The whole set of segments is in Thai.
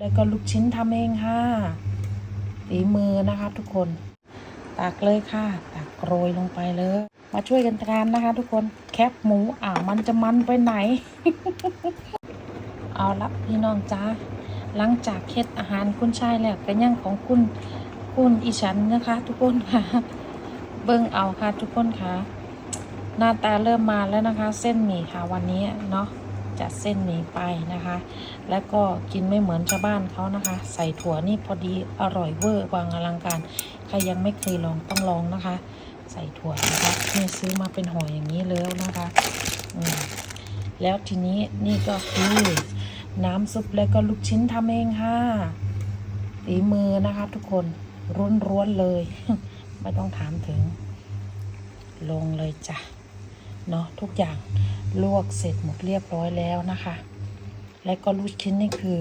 แล้วก็ลูกชิ้นทำเองค่ะฝีมือนะคะทุกคน ตักเลยค่ะ ตักโรยลงไปเลย มาช่วยกันทานนะคะ ทุกคนแคบหมูอ่าวมันจะมันไปไหน เอาละพี่น้องจ้าหลังจากเค็ดอาหารคุณชายแล้วเป็นยังของคุณคุณอีฉันนะคะ ทุกคนค่ะ เบิ่งเอาค่ะ ทุกคนค่ะ หน้าตาเริ่มมาแล้วนะคะ เส้นหมี่ค่ะวันนี้เนาะ จัดเส้นหมี่ไปนะคะ แล้วก็กินไม่เหมือนชาวบ้านเขานะคะ ใส่ถั่วนี่พอดีอร่อยเวอร์วางอลังการ ใครยังไม่เคยลองต้องลองนะคะ ใส่ถั่วนะคะนี่ซื้อมาเป็นห่ออย่างนี้แล้วนะคะอืมแล้วทีนี้นี่ก็คือน้ำซุปแล้วก็ลูกชิ้นทำเองค่ะฝีมือนะคะ ทุกคนร้วนๆเลย ไม่ต้องถามถึง ลงเลยจ้ะ เนาะทุกอย่างลวกเสร็จหมดเรียบร้อยแล้วนะคะ และก็ลูกชิ้นนี่คือ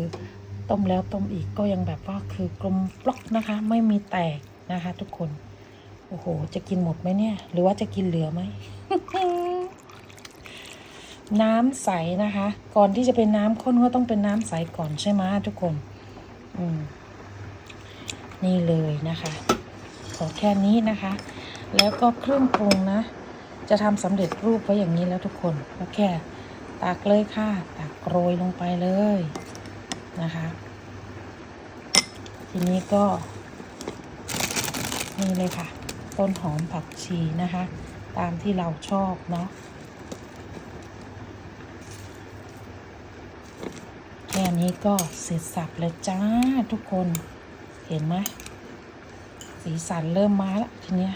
ต้มแล้วต้มอีกก็ยังแบบว่าคือกลมปลอกนะคะ ไม่มีแตกนะคะ ทุกคน โอ้โห จะกินหมดไหมเนี่ย หรือว่าจะกินเหลือไหม น้ำใสนะคะ ก่อนที่จะเป็นน้ำข้นก็ต้องเป็นน้ำใสก่อนใช่ไหมทุกคน อืม นี่เลยนะคะ ขอแค่นี้นะคะ แล้วก็เครื่องปรุงนะ จะทำสำเร็จรูปไว้อย่างนี้แล้วทุกคนก็แค่ตักเลยค่ะ ตักโรยลงไปเลยนะคะ ทีนี้ก็นี่เลยค่ะ ต้นหอมผักชีนะคะ ตามที่เราชอบเนาะแค่นี้ก็เสร็จสับเลยจ้าทุกคนเห็นไหมสีสันเริ่มมาแล้วทีเนี้ย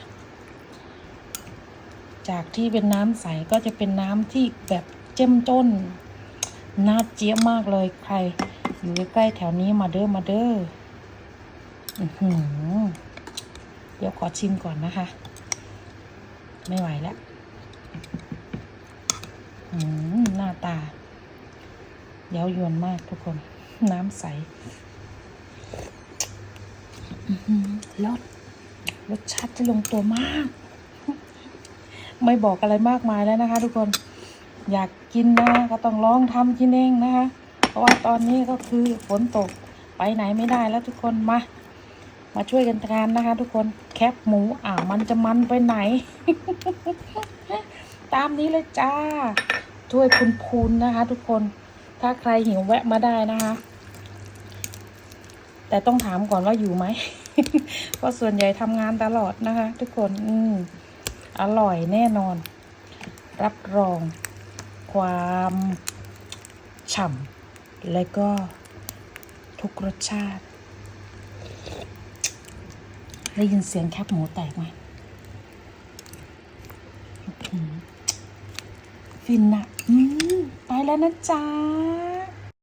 จากที่เป็นน้ำใสก็จะเป็นน้ำที่แบบเจ้มจนน่าเจี๊ยบมากเลยใคร อยู่ใกล้ๆแถวนี้มาเด้อมาเด้ออือหือเดี๋ยวขอชิมก่อนนะคะ ไม่ไหวแล้วหน้าตาเย้ายวนมากทุกคน น้ำใสรสรสชาติจะลงตัวมาก ไม่บอกอะไรมากมายแล้วนะคะ ทุกคนอยากกินนะก็ต้องลองทำกินเองนะคะ เพราะว่าตอนนี้ก็คือฝนตกไปไหนไม่ได้แล้วทุกคนมา มาช่วยกันทานนะคะ ทุกคนแคบหมูอ่ามันจะมันไปไหน ตามนี้เลยจ้าถ้วยคุณพูนนะคะ ทุกคนถ้าใครหิวแวะมาได้นะคะ แต่ต้องถามก่อนว่าอยู่ไหมเพราะส่วนใหญ่ทำงานตลอดนะคะ ทุกคน อืม อร่อยแน่นอน รับรอง ความฉ่ำและก็ทุกรสชาติ ได้ยินเสียงแคบหมูแตกไหมฟินอะอไปแล้วนะจ๊ะ